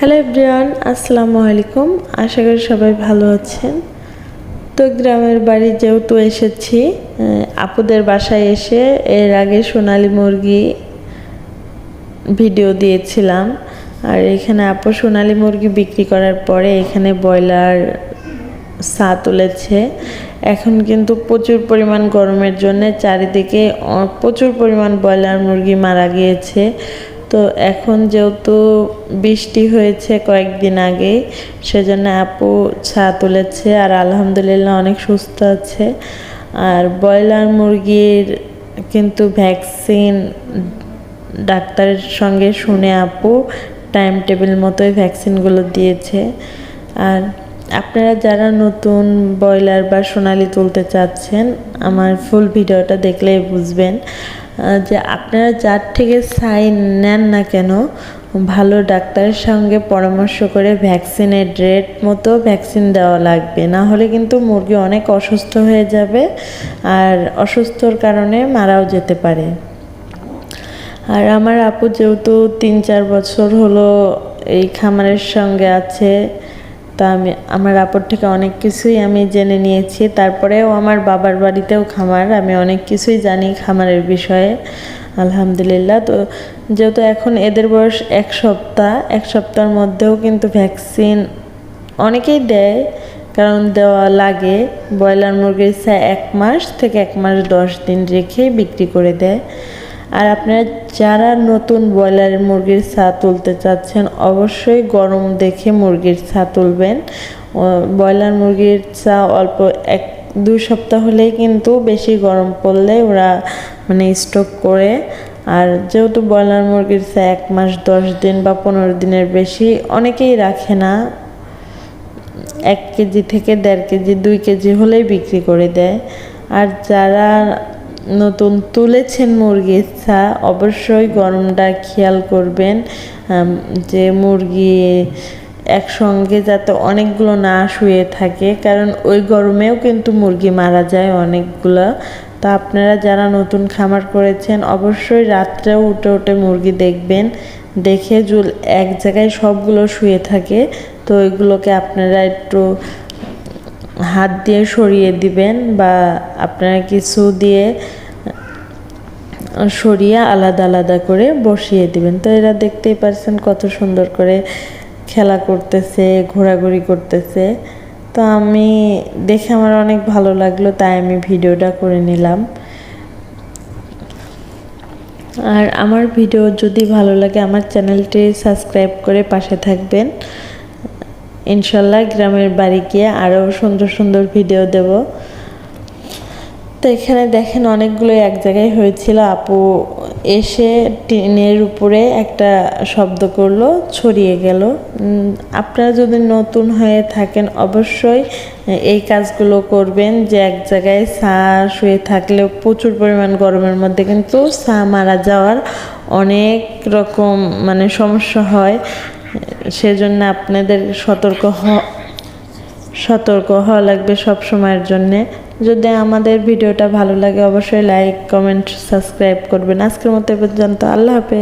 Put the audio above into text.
Hello everyone, আসসালামু আলাইকুম। আশা করি সবাই ভালো আছেন। তো গ্রামের বাড়ি যেহেতু এসেছি আপুদের বাসায় এসে এর আগে সোনালি মুরগি ভিডিও দিয়েছিলাম। আর এখানে আপু সোনালি মুরগি বিক্রি করার পরে এখানে ব্রয়লার সা তুলেছে। এখন কিন্তু প্রচুর পরিমাণ গরমের জন্য চারিদিকে প্রচুর পরিমাণ ব্রয়লার মুরগি মারা গিয়েছে। তো এখন যেহেতু বৃষ্টি হয়েছে কয়েকদিন আগে, সেজন্য আপু ছা তুলেছে আর আলহামদুলিল্লাহ অনেক সুস্থ আছে। আর ব্রয়লার মুরগির কিন্তু ভ্যাকসিন ডাক্তারের সঙ্গে শুনে আপু টাইম টেবিল মতোই ভ্যাকসিনগুলো দিয়েছে। আর আপনারা যারা নতুন ব্রয়লার বা সোনালি তুলতে চাচ্ছেন, আমার ফুল ভিডিওটা দেখলেই বুঝবেন। যে আপনারা যার থেকে সাইন নেন না কেন, ভালো ডাক্তারের সঙ্গে পরামর্শ করে ভ্যাকসিনের ডেট মতো ভ্যাকসিন দেওয়া লাগবে। না হলে কিন্তু মুরগি অনেক অসুস্থ হয়ে যাবে আর অসুস্থর কারণে মারাও যেতে পারে। আর আমার আপু যেহেতু তিন চার বছর হলো এই খামারের সঙ্গে আছে তা আমি, আমার আপুর থেকে অনেক কিছুই আমি জেনে নিয়েছি। তারপরেও আমার বাবার বাড়িতেও খামার, আমি অনেক কিছুই জানি খামারের বিষয়ে, আলহামদুলিল্লাহ। তো যেহেতু এখন এদের বয়স এক সপ্তাহ, এক সপ্তাহের মধ্যেও কিন্তু ভ্যাকসিন অনেকেই দেয়, কারণ দেওয়া লাগে। ব্রয়লার মুরগির এক মাস থেকে এক মাস দশ দিন রেখে বিক্রি করে দেয়। আর আপনারা যারা নতুন ব্রয়লার মুরগির ছা তুলতে চাচ্ছেন, অবশ্যই গরম দেখে মুরগির ছা তুলবেন। ব্রয়লার মুরগির চা অল্প এক, দুই সপ্তাহ হলেই কিন্তু বেশি গরম পড়লে ওরা মানে স্টক করে। আর যেহেতু ব্রয়লার মুরগির চা এক মাস, দশ দিন বা পনেরো দিনের বেশি অনেকেই রাখে না। এক কেজি থেকে দেড় কেজি, দুই কেজি হলেই বিক্রি করে দেয়। আর যারা নতুন তুলেছেন মুরগির চা অবশ্যই গরমটা খেয়াল করবেন যে মুরগি একসঙ্গে যাতে অনেকগুলো না শুয়ে থাকে, কারণ ওই গরমেও কিন্তু মুরগি মারা যায় অনেকগুলো। তা আপনারা যারা নতুন খামার করেছেন, অবশ্যই রাত্রেও উঠে উঠে মুরগি দেখবেন, দেখে জুল এক জায়গায় সবগুলো শুয়ে থাকে। তো ওইগুলোকে আপনারা একটু হাত দিয়ে সরিয়ে দিবেন বা আপনারা কিছু দিয়ে সরিয়ে আলাদা আলাদা করে বসিয়ে দিবেন। তো এরা দেখতেই পারছেন কত সুন্দর করে খেলা করতেছে, ঘোরাঘুরি করতেছে। তো আমি দেখে আমার অনেক ভালো লাগল, তাই আমি ভিডিওটা করে নিলাম। আর আমার ভিডিও যদি ভালো লাগে, আমার চ্যানেলটি সাবস্ক্রাইব করে পাশে থাকবেন। ইনশাল্লাহ গ্রামের বাড়ি গিয়ে আরও সুন্দর সুন্দর ভিডিও দেব। তো এখানে দেখেন অনেকগুলো এক জায়গায় হয়েছিল। আপু এসে টিনের উপরে একটা শব্দ করল, ছড়িয়ে গেল। আপনারা যদি নতুন হয়ে থাকেন, অবশ্যই এই কাজগুলো করবেন যে এক জায়গায় সা শুয়ে থাকলে প্রচুর পরিমাণ গরমের মধ্যে কিন্তু সা মারা যাওয়ার অনেক রকম মানে সমস্যা হয়। সেজন্য আপনাদের সতর্ক হ- সতর্ক হওয়া লাগবে সব সময়ের জন্যে। যদি আমাদের ভিডিওটা ভালো লাগে, অবশ্যই লাইক কমেন্ট সাবস্ক্রাইব করবেন। আজকের মতো পর্যন্ত। আল্লাহ হাফেজ।